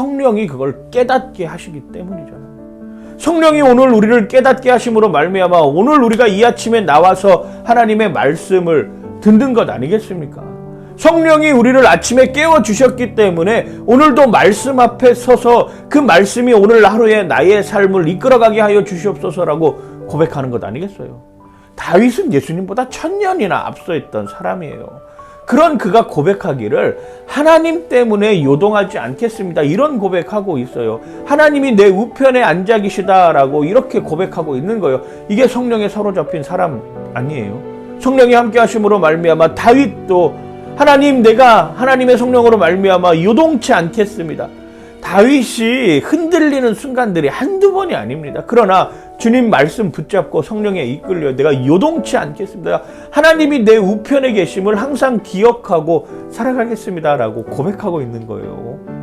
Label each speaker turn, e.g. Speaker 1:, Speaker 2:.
Speaker 1: 성령이 그걸 깨닫게 하시기 때문이잖아요. 성령이 오늘 우리를 깨닫게 하심으로 말미암아 오늘 우리가 이 아침에 나와서 하나님의 말씀을 듣는 것 아니겠습니까? 성령이 우리를 아침에 깨워 주셨기 때문에 오늘도 말씀 앞에 서서 그 말씀이 오늘 하루에 나의 삶을 이끌어가게 하여 주시옵소서라고 고백하는 것 아니겠어요? 다윗은 예수님보다 천년이나 앞서 있던 사람이에요. 그런 그가 고백하기를 하나님 때문에 요동하지 않겠습니다. 이런 고백하고 있어요. 하나님이 내 우편에 앉아 계시다라고 이렇게 고백하고 있는 거예요. 이게 성령에 사로잡힌 사람 아니에요. 성령이 함께 하심으로 말미암아 다윗도 하나님 내가 하나님의 성령으로 말미암아 요동치 않겠습니다. 다윗이 흔들리는 순간들이 한두 번이 아닙니다. 그러나 주님 말씀 붙잡고 성령에 이끌려 내가 요동치 않겠습니다. 하나님이 내 우편에 계심을 항상 기억하고 살아가겠습니다라고 고백하고 있는 거예요.